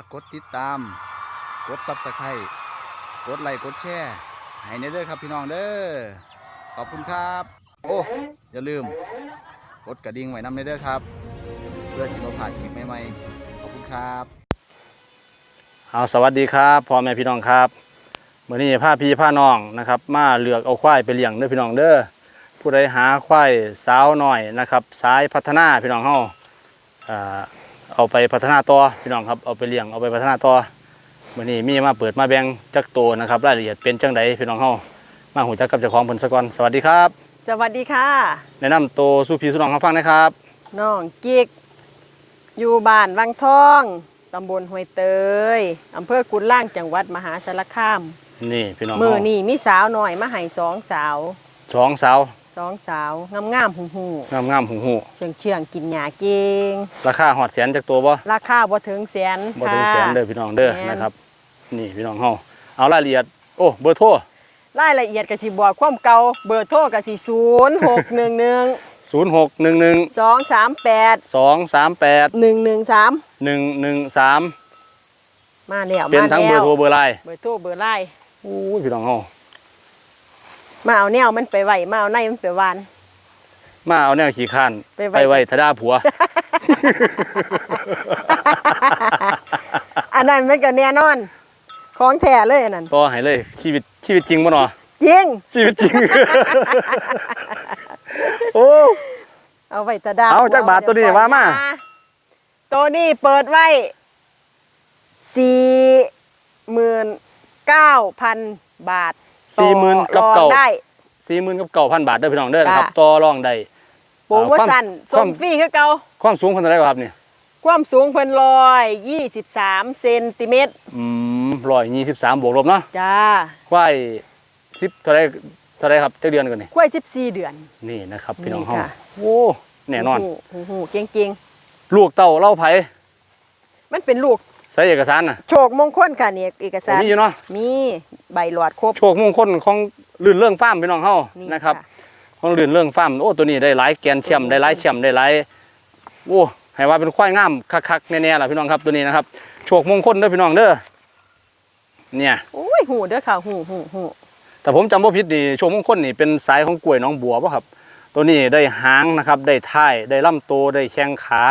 ากกดติดตาม กดซับสไครต์กดไลค์กดแชร์ให้ในเด้อครับพี่น้องเด้อขอบคุณครับ โอ้อย่าลืม กดกระดิ่งไว้นำในเด้อครับ เพื่อที่เราผ่านคลิปใหม่ๆขอบคุณครับเอาสวัสดีครับพ่อแม่พี่น้องครับมื่อนี้พาพี่พาน้องนะครับ มาเลือกเอาควายไปเลี้ยงเด้อพี่น้องเด้อผู้ใดหาควายสาวหน่อยนะครับ สายพัฒนาพี่น้องเฮาอ่า เอาไปพัฒนาต่อพี่น้องครับเอาไปเลี้ยงเอาไปพัฒนาต่อมื่อนี้มีมาเปิดมาแบ่งจักโตวนะครับรายละเอียดเป็นจังไดพี่น้องเฮามาหูจักกับเจ้าของผลสกอนสวัสดีครับ สวัสดีค่ะ แนะนำตัวสู่พี่สู่น้องเขาฟังนะครับน้องกิก อยู่บ้านวังทองตำบลห้วยเตยอำเภอกุนล่างจังหวัดมหาสารคาม นี่พี่น้องมือเฮานี่มีสาวหน่อยมาให้สองสาวสองสาว สองสาวงามงามๆหูหูงามงามๆหูหูเชื่องเชื่องๆกินหยาเก่งราคาหอดแสนจากตัวบ่ราคาบ่ถึงแสนบ่ถึงค่ะแสนเด้อพี่น้องเด้อแม่นนะครับนี่พี่น้องเฮาเอารายละเอียดโอ้เบอร์โทรรายละเอียดก็สิบอกความเก่าเบอร์โทรก็สิศูนย์หกหนึ่งหนึ่ง0611สองสามแปด238หนึ่งหนึ่งสาม113มาแล้วเป็นมาทั้งเบอแล้ร์วโทรเบอร์ไลน์เบอร์โทรเบอร์ไลน์โอ้ยพี่น้องเฮา มาเอาแนวมันไปไว้มาเอาในมันไปวาน มาเอาแนวขี้ข้านไปไว้ ไปไว้ทะดาผัว อันนั้นมันก็แน่นอน ของแท้เลยอันนั้นต่อให้เลยชีวิตชีวิตจริงบ่เนาะจริงชีวิตจริง โอ้ เอาไว้ตะดาเอาจักบาทตัวนี้ว่ามา ตัวนี้เปิดไว้สี่หมื่นเก้าพันบาท 40,000กับต่อรเก่าองได้40,000กับ9,000บาทเด้อพี่น้องเด้อนะครับจ้ะต่อรองได้โปรโมชั่นความส่งฟรีคือเก่าความสูงเพิ่นเท่าไหร่ครับนี่ความสูงเพิ่นร้อยยี่สิบสามเซนติเมตรอืม123บวกลบเนาะจ้าควาย10เท่าไหร่เท่าไหร่ครับจักเดือนก่อนนี่กล้วยสิบสี่เดือน นี่นะครับพี่น้องนี่เฮาค่ะโอ้แน่นอนหูหูเก่งจริงลูกเต่าเล่าไผๆมันเป็นลูกใส่เอกสารน่ะโชคมงคลค่ะเนี่ยเอกสารมีอยู่เนาะมี ใบหลอดครบ โชคมงคลของลื่นเรื่องฟาร์มพี่น้องเฮานี่นะครับ ค่ะ ของลื่นเรื่องฟาร์มโอ้ตัวนี้ได้หลายแกนแชมป์ได้หลายแชมป์ได้หลายโอ้ให้ว่าเป็นควายงามคักๆแน่ๆล่ะพี่น้องครับตัวนี้นะครับโชคมงคลเด้อพี่น้องเด้อเนี่ย โอ้ยหูเด้อค่ะหูหูหูแต่ผมจำบ่ผิดนี่โชคมงคลนี่เป็นสายของกล้วยหน้องบัวป่ะครับ ตัวนี้ได้หางนะครับ ได้ท้ายได้ลำโตวได้แข้งขา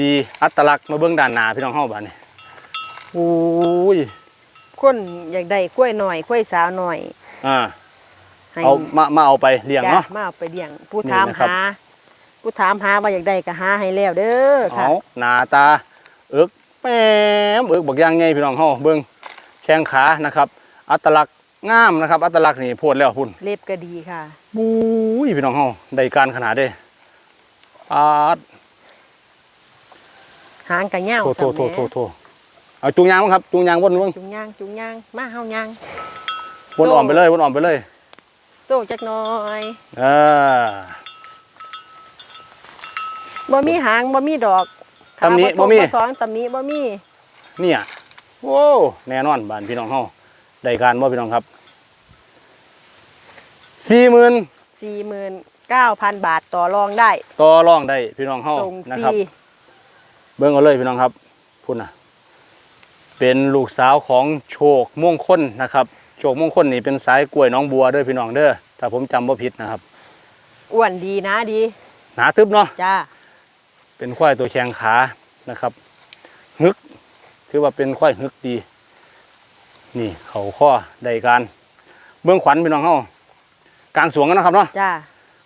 ดีอัตลักษณ์มาเบื้องด้านหน้าพี่น้องเฮาบัดนี้โอ้ย คนอยากได้กล้วยหน่อยกล้วยสาวหน่อยอ่าให้เอามามาเอาไปเลี้ยงจ้ะเนาะมาเอาไปเลี้ยง ผู้นี่ถามนะครับ หา ผู้ถามหาว่าอยากได้ก็หาให้แล้วเด้อค่ะ เอาหน้าตาเอิกแป้มเอิกบักอย่างไงพี่น้องเฮาเบิ่งแข้งขานะครับ อัตลักษณ์งามนะครับ อัตลักษณ์นี่โพดแล้วพุ่น เล็บก็ดีค่ะบุ้ยพี่น้องเฮาได้การขนาดเด้ปาดหางก็ยาวโทโทซ้ำโทแหมโทโท เอาจูงยางมั้งครับจูงยางวนเบิ่งจุงย่างจุงย่างมาเฮาย่าง วนอ่อมไปเลยวนอ่อมไปเลย โซ่จักหน่อยเออบ่มีหางบ่มีดอกตำหนิขาบ่มีท้องตำหนี้บ่มีเนี่ยโว้แน่นอนบ้านพี่น้องเฮาได้การบ่พี่น้องครับสี่หมื่น49,000บาทต่อรองได้ต่อรองได้พี่น้องเฮาส่งนะฟรีครับเบิ่งเอาเลยพี่น้องครับพุ่นน่ะ เป็นลูกสาวของโชคมงคลนะครับ โชคมงคลนี่เป็นสายกล้วยหน้องบัวเด้อพี่น้องเด้อถ้าผมจำบ่ผิดนะครับอ้วนดีนะดี หนาทึบเนาะจ้าเป็นควายตัวแข็งขานะครับฮึก ถือว่าเป็นควายฮึกดี นี่เขาข้อได้การ เบื้องขวัญพี่น้องเฮากลางสวงกันนะครับเนาะจ้า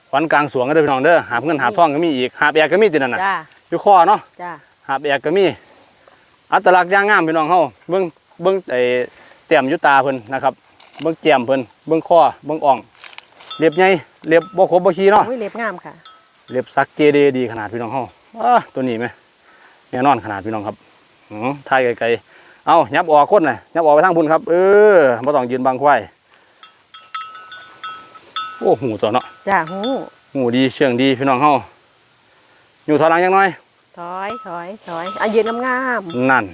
ขขวัญกลางสวงก็เด้อพี่น้องเด้อหาบเงินหาบทองก็มีอีกหาบแอกก็มีตินั่นน่ะจ้าอยู่คอเนาะจ้าหาบแอกก็มี อัตลักษณ์ย่างงามพี่น้องเฮาเบิ่งเบิ่งไอ้แต้มอยู่ตาเพิ่นนะครับเบิ่งแก้มเพิ่นเบิ่งคอเบิ่งอ่องเล็บใหญ่เล็บบ่ครบบ่ขี้เนาะอุ้ยเล็บงามค่ะเล็บซักเจเดดีขนาดพี่น้องเฮาอ้าตัวนี้ไหมแน่นอนขนาดพี่น้องครับอือถ่ายไกลๆเอายับออกคนน่ะยับออกไปทางพุ่นครับ เออบ่ต้องยืนบังควายโอ้หูตัวเนาะจ้าหูหูดีเชื่องดีพี่น้องเฮาอยู่ถอยหลังยังน้อย ถอยถอยถอยอะยืนงามนั่น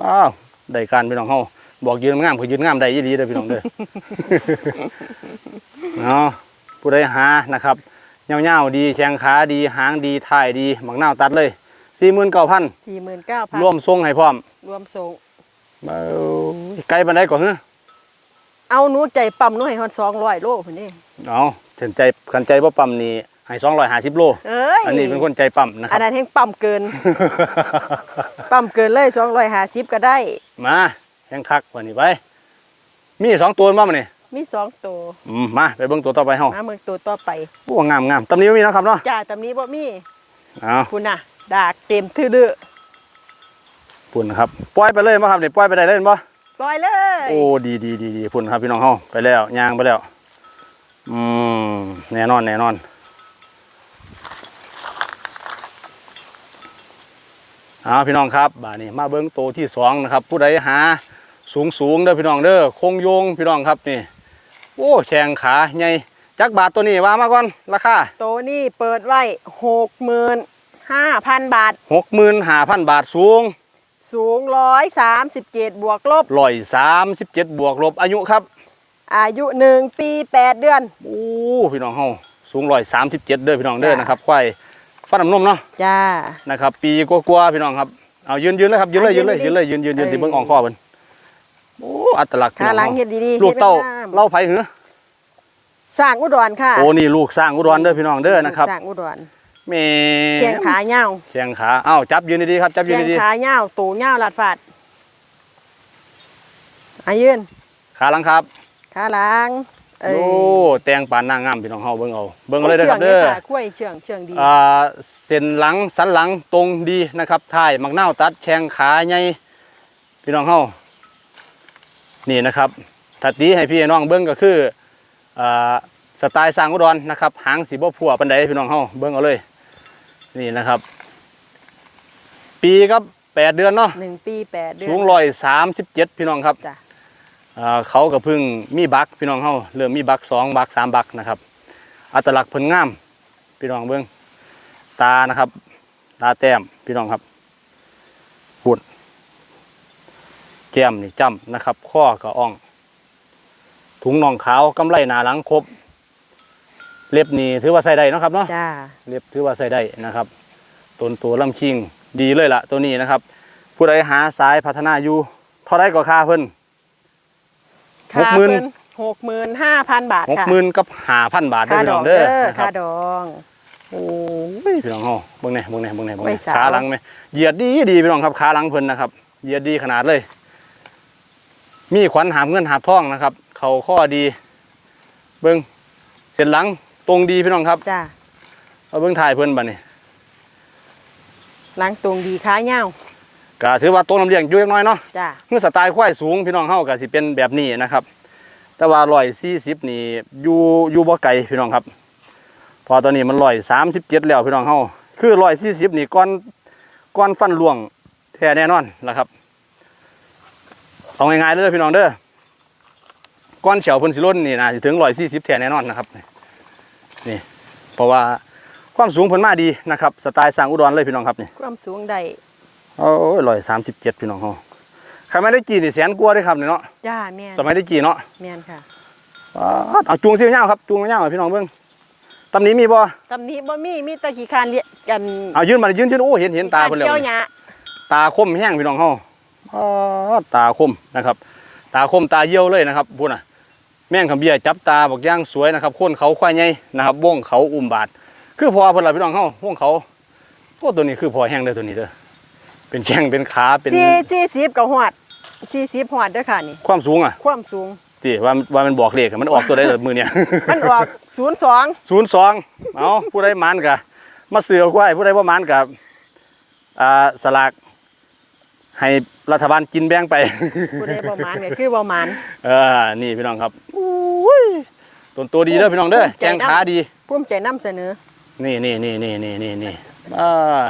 ว้าวได้การพี่น้องเฮาบอกยืนงามคือยืนงามได้ยี่ดีเด้อพี่น้องเด้อ เนาะผู้ใดหานะครับเงาๆดีแข้งขาดีหางดีถ่ายดีหมักหน้าวตัดเลยสี่หมื่นเก้าพันๆสี่หมื่นเก้าพันรวมทรงให้พร้อมรวมส่งเบ้าไกลปันไดก่อนเฮ้อเอาหนูใจปั๊มหนูให้ฮอดสองร้อยโลพุ่นนี่เอาฉันใจขันใจบ่ปั๊มนี่ ให้สองร้อยห้าสิบโล เอ้ยอันนี้เป็นคนใจปั๊มนะคอัรันบนั้นแห่งปั๊มเกิน ปั๊มเกินเลยสองร้อยห้าสิบก็ได้ มาแข้งคักวันนี้ไป มีสองตัวบ้างนี่มีสองตัวอืมมาไปเบิ่งตัวต่อไปเฮามาเมืองตัวต่อไปโอ้งามงามตำนี้บ่มีเนาะครับเนาะจ้าตำนี้บ่มีเอาคุณน่ะ ดากเต็มทื่อเดือพุ่นครับปล่อยไปเลยบ่ครับนี่ปล่อยไปได้เล่นบ่ปล่อยเลย โอ้ดีดีดีดีพุ่นครับพี่น้องเฮาไปแล้วย่างไปแล้ว อืมแน่นอนแน่นอน เอาพี่น้องครับบาดนี้มาเบิ้งโตวที่สองนะครับ ผู้ใดหาสูงสูงเด้อพี่น้องเด้อคงโยงพี่น้องครับนี่ โอ้แข้งขาใหญ่จักบาทตัวนี้ว่ามาก่อนราคาตัวนี้เปิดไว้หกหมื่นห้าพันบาทหกหมื่นห้าพันบาทสูง สูงร้อยสามสิบเจ็ดบวกลบร้อยสามสิบเจ็ดบวกลบอายุครับ อายุหนึ่งปีแปดเดือนโอ้พี่น้องเฮาสูงร้อยสามสิบเจ็ดเด้อพี่น้องเด้อจ้ะนะครับควาย ฟันน้ำนมเนาะจ้านะครับ ปีกว่าๆพี่น้องครับเอายืนยืนเลยครับยืนเลยอะยืนเลยยืยืนนเลยยืนยืนยืนเอ้ยที่เบิ้งอ่องข้อเพิ่นโอ้อัตลักษณ์พี่ขาน้องหลังเฮาเฮ็ดดีๆลูกเต้าฮ็ดงมเล่าไผหือสร้างอุดรค่ะโอ้นี่ลูกสร้างอุดรเด้อพี่น้องเด้อนะครับสร้างอุดรแม่แข้งขาเงาวแข้งขาเอ้าจับยืนดีๆครับจับยืนแข้งดีขาเงาวตูเงาวลาดฟาดอายืนๆขาหลังครับขาหลังเอ้ย โอ้แตงปานนางงามพี่น้องเฮาเบิ่งเอาเบิ่งเอาเลยเด้อครับเด้เด้อค่ะกล้วยเชื่องเชื่องดีอ่าเส้นหลังสันหลังตรงดีนะครับท้ายมักนาวตัดแข้งขาใหญ่พี่น้องเฮานี่นะครับถัดตีให้พี่น้องเบิ้งก็คืออ่าสไตล์สร้างอุดรนะครับหางสีบ่พัวปันใดพี่น้องเฮาเบิ้งเอาเลย นี่นะครับ ปีครับแปดเดือนเนาะหนึ่งปีแปดเดือนสูงร้อยสามสิบเจ็ดพี่น้องครับจ้ะอ่า เขาก็เพึ่งมีบักพี่น้องเฮาเริ่มมีบักสองบักสามบักนะครับ อัตลักษณ์เพิ่นงามพี่น้องเบิ้งตานะครับ ตาแต้มพี่น้องครับปุดแก้มนี่จ้ำนะครับ ข้อก็อ่อง ถุงน่องขาวกำไลหนาหลังครบ เล็บนี่ถือว่าใส่ได้เนาะครับเนาะจ้าเล็บถือว่าใส่ได้นะครับต้นตัวลำคิงดีเลยล่ะ ตัวนี้นะครับ ผู้ใดหาสายพัฒนาอยู่เท่าไรก็ค่าเพิ่น หกหมื่นหกหมื่นห้าพันบาทหกค่ะหมื่นกับห้าพันบาทเด้อค่าพี่ดน้ออกงเด้เด้ออนะคค่ารับดองโอ้ยพี่น้องเฮาเบิ่งแหน่เบิ่งแหน่เบิ่งแหน่เบิ่งแหน่ไม่สาวขาหลังไหมเหยียดดีดีพี่น้องครับขาหลังเพิ่นนะครับเหยียดดีขนาดเลย มีขวัญหามเงินหาบทองนะครับ เข่าข้อดี เบิ่งเส้นหลังตรงดีพี่น้องครับจ้าเอาเบิ่งถ่ายเพิ่นบัดนี้ล้างตรงดีขาเงาว ก็ถือว่าต้นลำเลียงอยู่จักหน้อยเนาะจ้าเมื่อสไตล์ควายสูงพี่น้องเฮาก็สิเป็นแบบนี้นะครับ แต่ว่า140นี่อยู่อยู่บ่ไกลพี่น้องครับ พอตอนนี้มัน137แล้วพี่น้องเฮาคือ140นี่ก่อนก่อนฟันหลวงแท้แน่นอนนะครับเอาง่ายๆเลยพี่น้องเด้อก้อนเฉียวเพิ่นสิล้นนี่น่าสิถึง140แท้แน่นอนนะครับนี่เพราะว่าความสูงเพิ่นมาดีนะครับ สไตล์สร้างอุดรเลยพี่น้องครับนี่ ความสูงได้ โอ้ยร้อยสามสิบเจ็ดพี่น้องเฮาใครไม่ได้จีนี่แสนกลัวาเด้ครับนี่เนาะจ้าแม่นสมัยได้จีเนาะแม่นค่ะป๊าดเอาจูงสิเงาครับจูงเงาให้พี่น้องเบิ่งตำนี้มีบ่ตำนี้บ่มีมีแตะขี้คร้านเรียกกันเอายืนมายืนยืนโอ้เห็นเห็นตาเพิ่นแล้วเกี่ยวหยาตาคมแห้งพี่น้องเฮาป๊าดตาคมนะครับ ตาคมตาเยี่ยวเลยนะครับพูดน่ะ แม่งคำเบี้ยจับตาบักย่างสวยนะครับโคนเขาควายใหญ่นะครับวงเขาอุ้มบาดคือพอเพิ่นล่ะพี่น้องเฮาวงเขาโอ้ตัวนี้คือพอแห้งเด้อตัวนี้เด้อ เป็นแข้งเป็นขาเป็นสี่สี่สิบกับหอดสี่สิบหอดเด้อค่ะนี่ ความสูงอะความสูงที่ว่าว่ามันบอกเลขอะมันออกตัวได้แต่มือเนี่ยมันออกศูนย์สองศูนย์สองเอาผู้ใดหมันกะมาเสือควายผู้ใดว่ามันกับอ่าสลากให้รัฐบาลกินแบ่งไปผู้ใดบ่หมานก็คือบ่หมานเออนี่พี่น้องครับอุ้ยต้นตัวดีเด้อพี่น้องเด้อใจแกงดำขาดีภูมิใจนำเสนอ นี่นี่นี่นี่นี่นี่นี่อ่า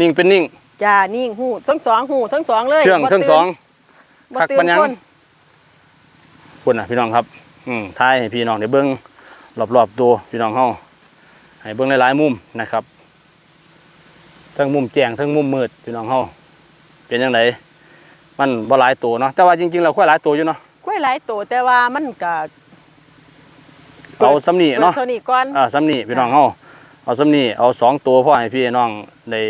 นิ่งเป็นนิ่ง จ้านิ่งหูทั้งสองหูทั้งสองเลยเชื่องบ่ทั้งตื่นสองบ่คักตื่ปันญญังคนคุณนะพี่น้องครับอืมทายให้พี่น้องได้เบิ้งรอบๆตัวพี่น้องเฮาให้เบิ้งหลายๆมุมนะครับ ทั้งมุมแจ้งทั้งมุมมืดพี่น้องเฮาเป็นยังไงมันบ่หลายตัวเนาะแต่ว่าจริงๆเราค่อยหลายตัวอยู่เนาะกล้วยหลายตัวแต่ว่ามันก็เอาซ้ำนี่เนาะปิดเท่านี้ก่อนอ่าซ้ำนี่พี่น้องเฮาเอาซ้ำนี่เอาสองตัวพ่อให้พี่น้องได้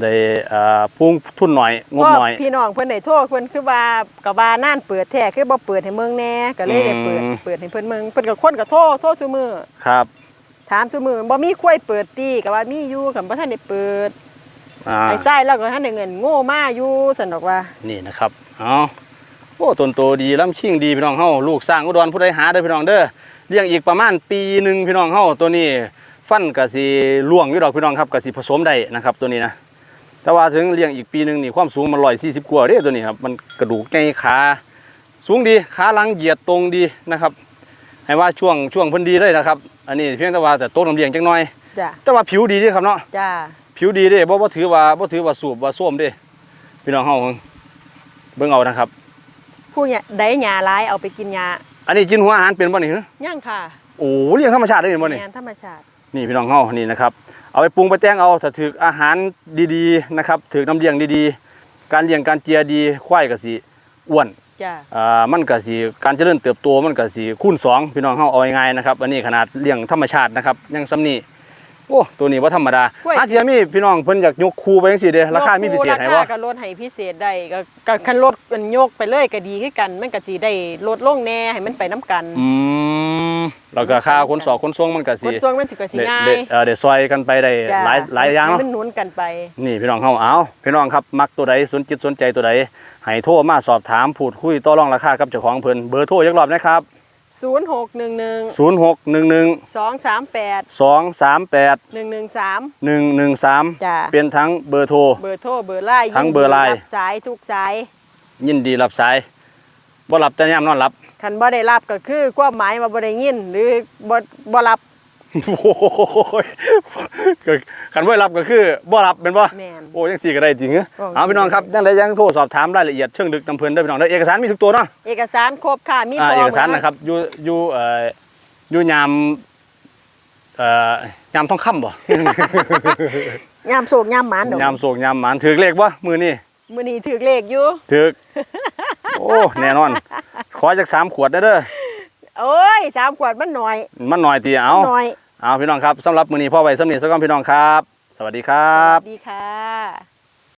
ได้อ่าพุ่งทุนหน่อยงบหน่อยเพราะพี่น้องเพิ่นได้โทรเพิ่นคือว่าก็ว่าน่านเปิดแท้คือบ่เปิดให้เมืองแน่ก็เลยได้เปิดอืม เปิดให้เพิ่นเมืองเพิ่นก็คนก็โทรโทรซุมื้อครับถามซุมื้อบ่มีกล้วยเปิดติก็ว่ามีอยู่ก็บ่ทันได้เปิดอ่าไอ้ไส้แล้วก็ทันได้เงินโง่มาอยู่ซั่นดอกว่า นี่นะครับเอาโอ้ต้นโตดีล้ำชิงดีพี่น้องเฮาลูกสร้างอุดรผู้ใดหาเด้อพี่น้องเด้อเลี้ยงอีกประมาณปีหนึ่งพี่น้องเฮาตัวนี้ ฟันก็สิล่วงอยู่ดอกพี่น้องครับก็สิผสมได้นะครับตัวนี้นะ แต่ว่าถึงเลี้ยงอีกปีหนึ่งนี่ความสูงมัน140กว่าเด้อตัวนี้ครับมันกระดูกใหญ่ขาสูงดีขาหลังเหยียดตรงดีนะครับ ให้ว่าช่วงช่วงเพิ่นดีเลยนะครับ อันนี้เพียงแต่ว่าแต่โตน้ำเลี้ยงจักหน่อยจ้ะแต่ว่าผิวดีเด้อครับเนาะจ้าผิวดีเด้บ่บ่ถือว่าบ่ถือว่าสูบว่าส้วมเด้พี่น้องเฮาเบิ่งเอานะครับผู้เนี่ยได้หญ้าหลายเอาไปกินหญ้าอันนี้กินหัวอาหารเป็นบ่นี่ฮะย่างค่ะโอ้เลี้ยงธรรมชาติได้เห็นบ่นี่แม่นธรรมชาติ นี่พี่น้องเฮานี่นะครับเอาไปปรุงไปแต่งเอาถ้าถืออาหารดีๆนะครับถือน้ำเลี้ยงดีๆ การเลี้ยงการเจียดีควายก็สิอ้วนจ้าอ่ามันก็สิการเจริญเติบโตมันก็สิคูณสองพี่น้องเฮาเอาง่ายๆนะครับอันนี้ขนาดเลี้ยงธรรมชาตินะครับยังซ้ำนี่โอ้ตัวนี้บ่ธรรมดาอาเทียมีพี่น้องเพิ่นอยากยกคูไปจังซี่เด้ราคามีพิเศษให้บ่ราคาก็ลดให้พิเศษได้ก็ก็คันลดกันโยกไปเลยก็ดีคือกัน มันก็สิได้ลดลงแน่ให้มันไปน้ำกันอืมแล้วก็ค่าขนสอกขนส่งมันก็คสินส่วนมันสิก็สิเดง่าเดยเอ่อเดี๋ยวซอยกันไปได้จ้ะหลายหลายอย่างให้เนาะมันหนุนกันไป นี่พี่น้องเฮาเอาพี่น้องครับมักตัวใดสนจิตสนใจตัวใดให้โทรมาสอบถามพูดคุยต่อรองราคากับเจ้าของเพิ่นเบอร์โทรยักรอบนะครับ 0611 0611 238 238 113 113จ้ะเป็นทั้งเบอร์โทร เบอร์โทรเบอร์ไลน์ทั้งเบอร์ไลน์ ยินดีบสายทุกสายยินดีรับสายบ่รับแต่ยามนอนรับ คันบ่ได้รับก็คือความหมายว่าบ่ได้ยิน หรือบ่บ่รับ โอ้ยก็คันบ่รับก็คือบ่รับเป็นบ่แม่น โอ้ยังสี่ก็ได้จริงเหรอโอ้เอาพี่น้องครับยังได้ยังโทรสอบถามรายละเอียดเชิงลึกนำเพลินได้อพี่น้องได้อเอกสารมีทุกตัวเนาะเอกสารครบค่ะ มีอ่าพร้เออมกสารนะครับอยู่อยู่เอ่ออยู่ยามเอ่อยามทองคำบ่ ยามโศกยามหมานดอกยามโศกยามหมานถือเลขบ่มือนี่มื้อนี้ถือเลขอยู่ ถือ โอ้แน่นอน ขอจากสามขวดได้อเด้อโอ้ยสามขวดมันหน่อยมันหน่อยตีเอา หน่อย เอาพี่น้องครับสำหรับมือนี้พ่อไว้สำนียงสกอนพี่น้องครับ สวัสดีครับ สวัสดีค่ะ